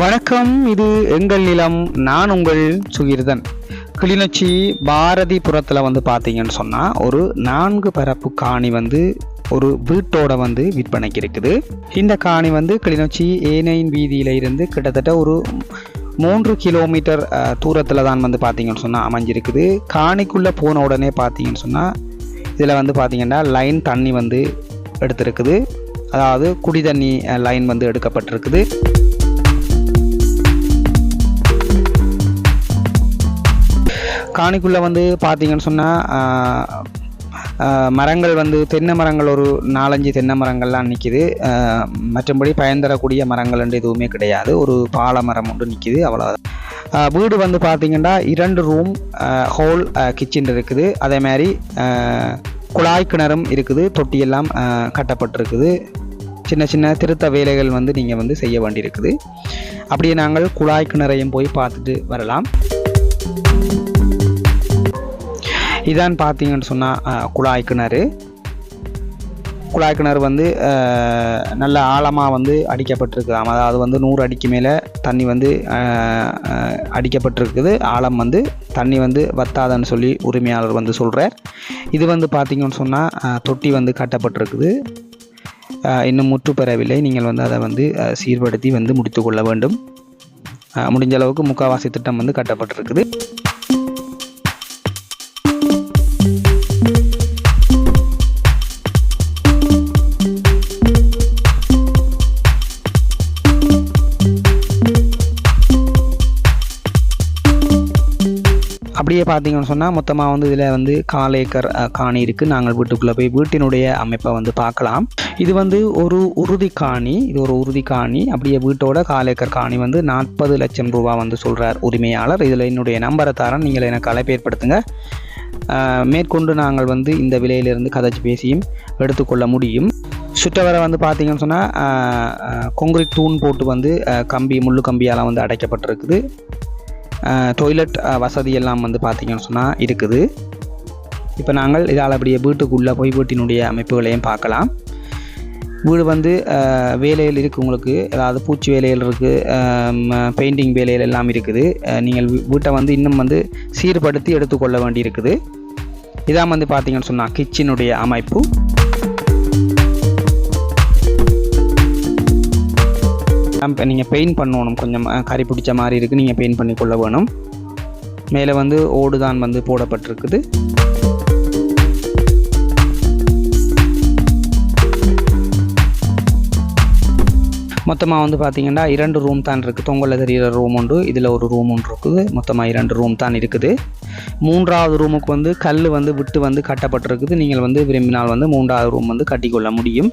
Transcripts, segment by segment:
வணக்கம் இது எங்கள் நிலம் நான் உங்கள் சுகிர்தன். கிளிநொச்சி பாரதிபுரத்தில் வந்து பார்த்தீங்கன்னு சொன்னால் ஒரு நான்கு பரப்பு காணி வந்து ஒரு வீட்டோட வந்து விற்பனைக்கு இருக்குது. இந்த காணி வந்து கிளிநொச்சி ஏனையின் வீதியில இருந்து கிட்டத்தட்ட ஒரு மூன்று கிலோமீட்டர் தூரத்தில் தான் வந்து பார்த்தீங்கன்னு சொன்னால் அமைஞ்சிருக்குது. காணிக்குள்ளே போன உடனே பார்த்தீங்கன்னு சொன்னால் இதில் வந்து பார்த்தீங்கன்னா லைன் தண்ணி வந்து எடுத்திருக்குது. அதாவது குடி தண்ணி லைன் வந்து எடுக்கப்பட்டிருக்குது. காணிக்குள்ளே வந்து பார்த்தீங்கன்னு சொன்னால் மரங்கள் வந்து தென்னை மரங்கள் ஒரு நாலஞ்சு தென்னை மரங்கள்லாம் நிற்கிது மற்றபடி பயன் தரக்கூடிய மரங்கள் எதுவுமே கிடையாது. ஒரு பாலை மரம் ஒன்று நிற்கிது அவ்வளோதான் வீடு வந்து பார்த்திங்கன்னா இரண்டு ரூம் ஹோல் கிச்சன் இருக்குது. அதே மாதிரி குழாய் கிணறும் இருக்குது. தொட்டியெல்லாம் கட்டப்பட்டிருக்குது. சின்ன சின்ன திருத்த வேலைகள் வந்து நீங்கள் வந்து செய்ய வேண்டியிருக்குது. அப்படியே நாங்கள் குழாய் கிணறையும் போய் பார்த்துட்டு வரலாம். இதான் பார்த்தீங்கன்னு சொன்னால் குழாய் கிணறு. குழாய் கிணறு வந்து நல்ல ஆழமாக வந்து அடிக்கப்பட்டிருக்குதாம். அதாவது வந்து நூறு அடிக்கு மேலே தண்ணி வந்து அடிக்கப்பட்டிருக்குது. ஆழம் வந்து தண்ணி வந்து வத்தாதன்னு சொல்லி உரிமையாளர் வந்து சொல்கிறார் இது வந்து பார்த்திங்கன்னு சொன்னால் தொட்டி வந்து கட்டப்பட்டிருக்குது. இன்னும் முற்று பெறவில்லை நீங்கள் வந்து அதை வந்து சீர்படுத்தி வந்து முடித்து கொள்ள வேண்டும். முடிஞ்ச அளவுக்கு முக்காவாசி திட்டம் வந்து கட்டப்பட்டிருக்குது. அப்படியே பார்த்தீங்கன்னு சொன்னால் மொத்தமாக வந்து இதில் வந்து கால் ஏக்கர் காணி இருக்குது நாங்கள் வீட்டுக்குள்ளே போய் வீட்டினுடைய அமைப்பை வந்து பார்க்கலாம். இது வந்து ஒரு உறுதி காணி. இது ஒரு உறுதி காணி. அப்படியே வீட்டோட கால் ஏக்கர் காணி வந்து நாற்பது லட்சம் ரூபா வந்து சொல்கிறார் உரிமையாளர். இதில் என்னுடைய நம்பரை தரேன். நீங்கள் எனக்கு அழைப்பு ஏற்படுத்துங்க. மேற்கொண்டு நாங்கள் வந்து இந்த விலையிலிருந்து கதைச்சு பேசியும் எடுத்துக்கொள்ள முடியும். சுற்றவரை வந்து பார்த்தீங்கன்னு சொன்னால் கொங்கிரீட் தூண் போட்டு வந்து கம்பி முள்ளு கம்பியால் வந்து அடைக்கப்பட்டிருக்குது. டொய்லெட் வசதி எல்லாம் வந்து பார்த்திங்கன்னு சொன்னால் இருக்குது. இப்போ நாங்கள் இதால் அப்படியே வீட்டுக்குள்ளே போய் வீட்டினுடைய அமைப்புகளையும் பார்க்கலாம். வீடு வந்து வேலையில் இருக்குது உங்களுக்கு. அதாவது பூச்சி வேலைகள் இருக்குது பெயிண்டிங் வேலைகள் எல்லாம் இருக்குது. நீங்கள் வீட்டை வந்து இன்னும் வந்து சீர்படுத்தி எடுத்துக்கொள்ள வேண்டி இருக்குது இதான் வந்து பார்த்தீங்கன்னு சொன்னால் கிச்சனுடைய அமைப்பு. நீங்கள் பெயிண்ட் பண்ணணும். கொஞ்சம் கறி பிடிச்ச மாதிரி இருக்குது நீங்கள் பெயிண்ட் பண்ணி கொள்ள வேணும். மேலே வந்து ஓடு தான் வந்து போடப்பட்டிருக்குது. மொத்தமாக வந்து பார்த்திங்கன்னா இரண்டு ரூம் தான் இருக்குது தொங்கலில் தெரிகிற ரூம் உண்டு. இதில் ஒரு ரூம் ஒன்று இருக்குது. மொத்தமாக இரண்டு ரூம் தான் இருக்குது. மூன்றாவது ரூமுக்கு வந்து கல் வந்து விட்டு வந்து கட்டப்பட்டிருக்குது. நீங்கள் வந்து விரும்பினால் வந்து மூன்றாவது ரூம் வந்து கட்டிக்கொள்ள முடியும்.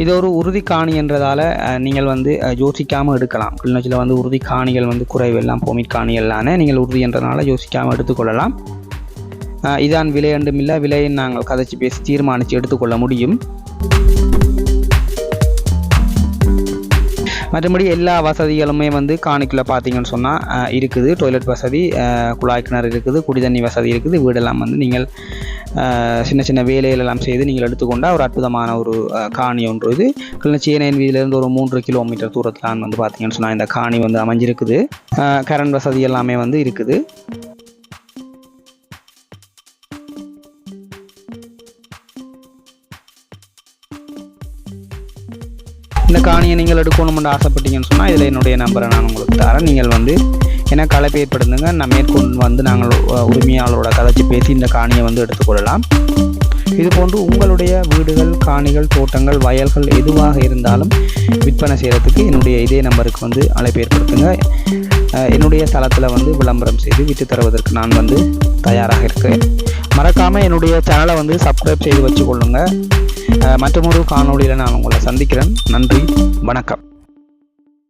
இது ஒரு உறுதி காணி என்றதால் நீங்கள் வந்து யோசிக்காமல் எடுக்கலாம். கிளிநொச்சியில் வந்து உறுதி காணிகள் வந்து குறைவெல்லாம் போமிட் காணிகள்லான நீங்கள் உறுதி என்றதுனால யோசிக்காமல் எடுத்துக்கொள்ளலாம். இதான் விலை என்றும் இல்லை விலையை நாங்கள் கதைச்சி பேசி தீர்மானித்து எடுத்துக்கொள்ள முடியும். மற்றபடி எல்லா வசதிகளுமே வந்து காணிக்குள்ளே பார்த்தீங்கன்னு சொன்னால் இருக்குது. டொய்லெட் வசதி குழாய் கிணறு இருக்குது குடிதண்ணி வசதி இருக்குது. வீடெல்லாம் வந்து நீங்கள் சின்ன சின்ன வேலைகளெல்லாம் செய்து நீங்கள் எடுத்துக்கொண்டால் ஒரு அற்புதமான ஒரு காணி ஒன்று இது. கிளிநொச்சி ஏனையன் வீதியிலேருந்து ஒரு மூன்று கிலோமீட்டர் தூரத்தில் வந்து பார்த்தீங்கன்னு சொன்னால் இந்த காணி வந்து அமைஞ்சிருக்குது. கரண்ட் வசதி எல்லாமே வந்து இருக்குது. இந்த காணியை நீங்கள் எடுக்கணும்னு ஆசைப்பட்டீங்கன்னு சொன்னால் இதில் என்னுடைய நம்பரை நான் உங்களுக்கு தரேன். நீங்கள் வந்து எனக்கு அழைப்பு ஏற்படுத்துங்க. நான் மேற்கொண்டு வந்து நாங்கள் உரிமையாளரோட கதைச்சி பேசி இந்த காணியை வந்து எடுத்துக்கொள்ளலாம். இது போன்று உங்களுடைய வீடுகள் காணிகள் தோட்டங்கள் வயல்கள் எதுவாக இருந்தாலும் விற்பனை செய்கிறதுக்கு என்னுடைய இதே நம்பருக்கு வந்து அழைப்பு ஏற்படுத்துங்க. என்னுடைய தளத்தில் வந்து விளம்பரம் செய்து விட்டு தருவதற்கு நான் வந்து தயாராக இருக்கிறேன் மறக்காமல் என்னுடைய சேனலை வந்து சப்ஸ்கிரைப் செய்து வச்சுக்கொள்ளுங்கள் மற்றொரு காணொலியில் நான் உங்களை சந்திக்கிறேன். நன்றி வணக்கம்.